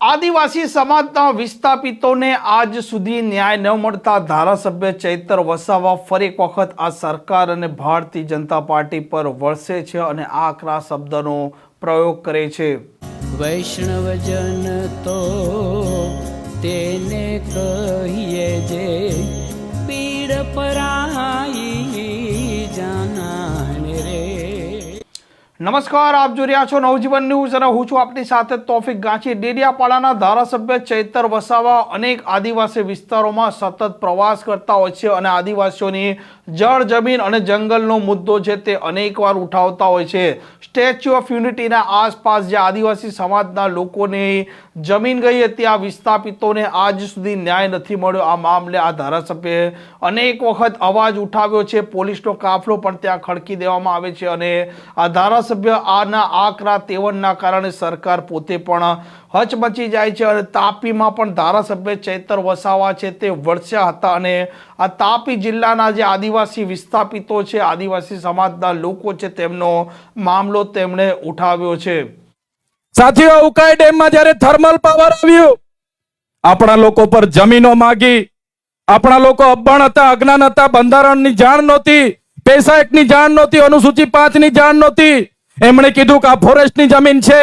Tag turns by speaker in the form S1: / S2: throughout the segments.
S1: આદિવાસી સમાજના વિસ્થાપિતોને આજ સુધી ન્યાય ન મળતા ધારાસભ્ય ચૈતર વસાવા ફરી એક વખત આ સરકાર અને ભારતીય જનતા પાર્ટી પર વરસે છે અને આકરા શબ્દનો પ્રયોગ કરે છે.
S2: વૈષ્ણવજન તો તેને કહીએ જે
S1: નમસ્કાર, આપ જોઈ રહ્યા છો નવજીવન ન્યૂઝ અને હું છું આપની સાથે તોફિક ગાંચી. ડેડિયાપાડાના ધારાસભ્ય ચૈતર વસાવા અનેક આદિવાસી વિસ્તારોમાં સતત પ્રવાસ કરતા હોય છે અને આદિવાસીઓની જળ, જમીન અને જંગલનો મુદ્દો છે તે અનેકવાર ઉઠાવતા હોય છે. સ્ટેચ્યુ ઓફ યુનિટીના આસપાસ જે આદિવાસી સમાજના લોકોને જમીન ગઈ હતી, આ વિસ્થાપિતોને આજ સુધી ન્યાય નથી મળ્યો. આ મામલે આ ધારાસભ્યે અનેક વખત અવાજ ઉઠાવ્યો છે. પોલીસનો કાફલો પણ ત્યાં ખડકી દેવામાં આવે છે અને આ ધારાસભ્ય આના આકરા તેવનના કારણે સરકાર પોતે પણ હચમચી જાય છે અને તાપીમાં પણ ધારાસભ્ય ચૈતર વસાવા છે તે વરસ્યા હતા અને આ તાપી જિલ્લાના જે આદિવાસી વિસ્થાપિતો છે, આદિવાસી સમાજના લોકો છે, તેમનો મામલો તેમણે ઉઠાવ્યો છે.
S3: સાથીઓ, ઉકાઈ ડેમમાં જ્યારે થર્મલ પાવર આવ્યું, આપણા લોકો પર જમીનો માગી, આપણા લોકો અભણ હતા, અજ્ઞાન હતા, બંધારણની જાણ નહોતી, પૈસા એકની જાણ નહોતી, અનુસૂચિ પાંચની જાણ નહોતી. એમણે કીધું કે આ ફોરેસ્ટની જમીન છે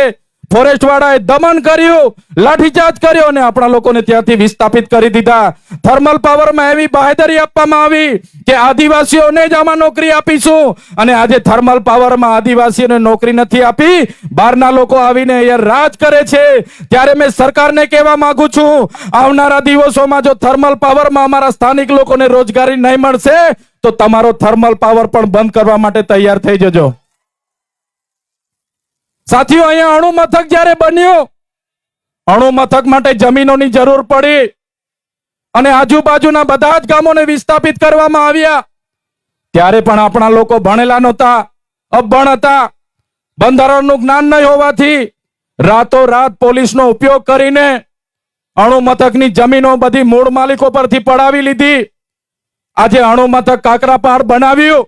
S3: ફોરેસ્ટ વાળાએ દમન કર્યું, લાઠીચાર્જ કર્યો અને આપણા લોકોને ત્યાંથી વિસ્થાપિત કરી દીધા. થર્મલ પાવરમાં એવી બાહેદરી આપવામાં આવી કે આદિવાસીઓને જ આમાં નોકરી આપીશું. અને આજે થર્મલ પાવરમાં આદિવાસીઓને નોકરી નથી આપી. બહારના લોકો આવીને અહીંયા રાજ કરે છે. ત્યારે મેં સરકારને કહેવા માંગુ છું, આવનારા દિવસોમાં જો થર્મલ પાવરમાં અમારા સ્થાનિક લોકોને રોજગારી નહીં મળશે, તો તમારો થર્મલ પાવર પણ બંધ કરવા માટે તૈયાર થઈ જજો. સાથીઓ, અહીંયા અણુ મથક જ્યારે બન્યું, અણુ મથક માટે જમીનોની જરૂર પડી અને આજુબાજુના બધા જ ગામોને વિસ્થાપિત કરવામાં આવ્યા. ત્યારે પણ આપણા લોકો ભણેલા નહોતા, અભણ હતા. બંધારણનું જ્ઞાન નહીં હોવાથી રાતોરાત પોલીસનો ઉપયોગ કરીને અણુ મથકની જમીનો બધી મૂળ માલિકો પરથી પડાવી લીધી. આજે અણુ મથક કાકરાપાડ બનાવ્યું.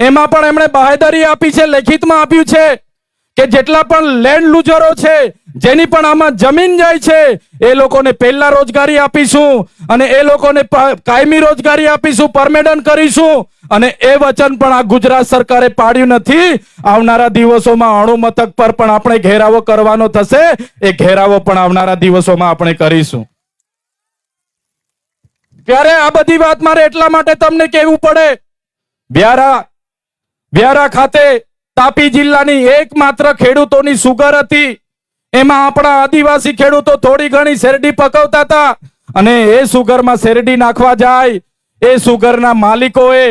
S3: એમાં પણ એમણે બાહેદારી આપી છે, લેખિતમાં આપ્યું છે. કે જેટલા પણ લેન્ડ લુઝરો છે, જેની પણ આમાં જમીન જાય છે, એ લોકોને પહેલા રોજગારી આપીશું અને એ લોકોને કાયમી રોજગારી આપીશું, પરમેડન કરીશું. અને એ વચન પણ આ ગુજરાત સરકારે પાડ્યું નથી. આવનારા દિવસોમાં અણુ મથક પર પણ આપણે ઘેરાવો કરવાનો થશે. એ ઘેરાવો પણ આવનારા દિવસોમાં આપણે કરીશું. ત્યારે આ બધી વાત મારે એટલા માટે તમને કહેવું પડે. વ્યારા વ્યારા ખાતે તાપી જિલ્લાની એકમાત્ર ખેડૂતોની સુગર હતી. એમાં આપણા આદિવાસી ખેડૂતો થોડી ઘણી શેરડી પકવતા હતા અને એ સુગરમાં શેરડી નાખવા જાય. એ સુગરના માલિકોએ,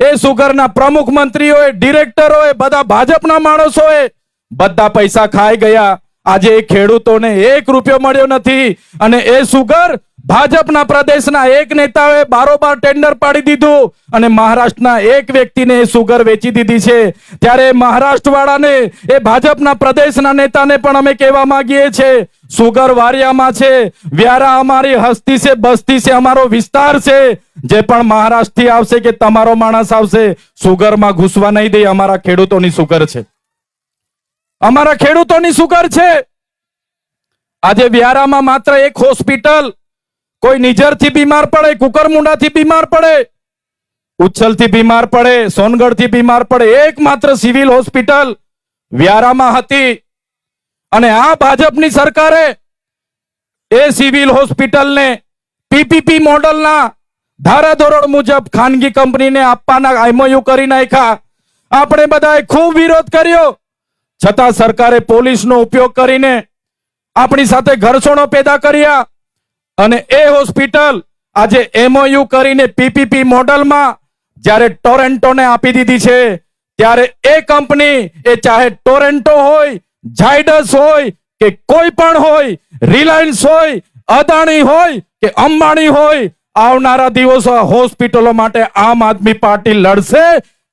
S3: એ સુગરના પ્રમુખ મંત્રીઓએ, ડિરેક્ટરોએ, બધા ભાજપના માણસોએ બધા પૈસા ખાઈ ગયા. આજે એ ખેડૂતોને એક રૂપિયો મળ્યો નથી અને એ સુગર ભાજપના પ્રદેશના એક નેતાએ બારોબાર ટેન્ડર પાડી દીધું અને મહારાષ્ટ્રના એક વ્યક્તિને સુગર વેચી દીધી છે. ત્યારે મહારાષ્ટ્રવાળાને એ ભાજપના પ્રદેશના નેતાને પણ અમે કહેવા માંગીએ છીએ સુગર વારિયામાં છે, વ્યારા અમારી હસ્તી છે, બસ્તી છે, અમારો વિસ્તાર છે. જે પણ મહારાષ્ટ્રથી આવશે કે તમારો માણસ આવશે સુગરમાં ઘૂસવા નહીં દે, અમારા ખેડૂતોની સુગર છે. અમારા ખેડૂતોની સુગર છે. આજે વ્યારામાં માત્ર એક હોસ્પિટલ કોઈ નિઝરથી બીમાર પડે, કુકરમુંડાથી બીમાર પડે, ઉચ્છલથી બીમાર પડે, સોનગઢથી બીમાર પડે, એકમાત્ર સિવિલ હોસ્પિટલ વ્યારામાં હતી. અને આ ભાજપની સરકારે એ સિવિલ હોસ્પિટલને પીપીપી મોડલના ધારાધોરણ મુજબ ખાનગી કંપનીને આપવાના એમઓયુ કરી નાખ્યા. આપણે બધાએ ખૂબ વિરોધ કર્યો. છતાં સરકારે પોલીસનો ઉપયોગ કરીને આપણી સાથે ઘર્ષણો પેદા કર્યા. અને એ હોસ્પિટલ આજે એમઓયુ કરીને પીપીપી મોડલમાં જ્યારે ટોરેન્ટોને આપી દીધી છે, ત્યારે એ કંપની એ ચાહે ટોરેન્ટો હોય, ઝાયડસ હોય કે કોઈ પણ હોય, રિલાયન્સ હોય, અદાણી હોય કે અંબાણી હોય, આવનારા દિવસો હોસ્પિટલો માટે આમ આદમી પાર્ટી લડશે,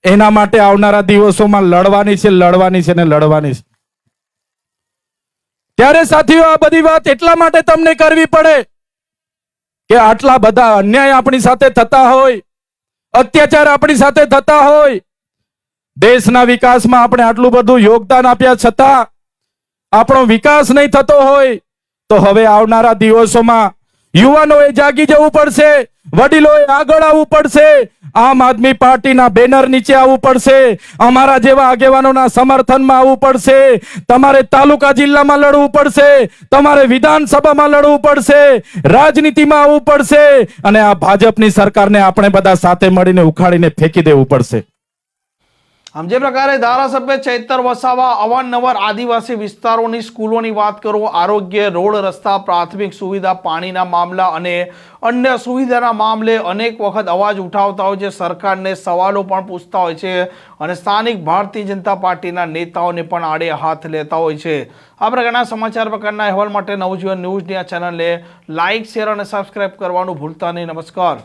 S3: એના માટે આવનારા દિવસોમાં લડવાની છે લડવાની છે ને લડવાની છે. ત્યારે સાથીઓ, આ બધી વાત એટલા માટે તમને કરવી પડે કે આટલા બધા અન્યાય આપણી સાથે થતા હોય, અત્યાચાર આપણી સાથે થતા હોય, દેશના વિકાસમાં આપણે આટલું બધું યોગદાન આપ્યા છતાં આપણો વિકાસ નહીં થતો હોય, તો હવે આવનારા દિવસોમાં યુવાનોએ જાગી જવું પડશે, વડીલોએ આગળ આવવું પડશે, આમ આદમી પાર્ટીના બેનર નીચે આવવું પડશે, અમારા જેવા આગેવાનોના સમર્થનમાં આવવું પડશે, તમારે તાલુકા જિલ્લામાં લડવું પડશે, તમારે વિધાનસભામાં લડવું પડશે, રાજનીતિમાં આવવું પડશે, અને આ ભાજપની સરકારને આપણે બધા સાથે મળીને ઉખાડીને ફેંકી દેવું પડશે.
S1: આમ જે પ્રકારે ધારાસભ્ય ચૈતર વસાવા અવારનવાર આદિવાસી વિસ્તારોની સ્કૂલોની વાત કરો, આરોગ્ય, રોડ રસ્તા, પ્રાથમિક સુવિધા, પાણીના મામલા અને અન્ય સુવિધાના મામલે અનેક વખત અવાજ ઉઠાવતા હોય છે. સરકારને સવાલો પણ પૂછતા હોય છે અને સ્થાનિક ભારતીય જનતા પાર્ટીના નેતાઓને પણ આડે હાથ લેતા હોય છે. આ પ્રકારના સમાચાર પ્રકારના અહેવાલ માટે નવજીવન ન્યૂઝની આ ચેનલને લાઇક શેર અને સબસ્ક્રાઇબ કરવાનું ભૂલતા નહીં. નમસ્કાર.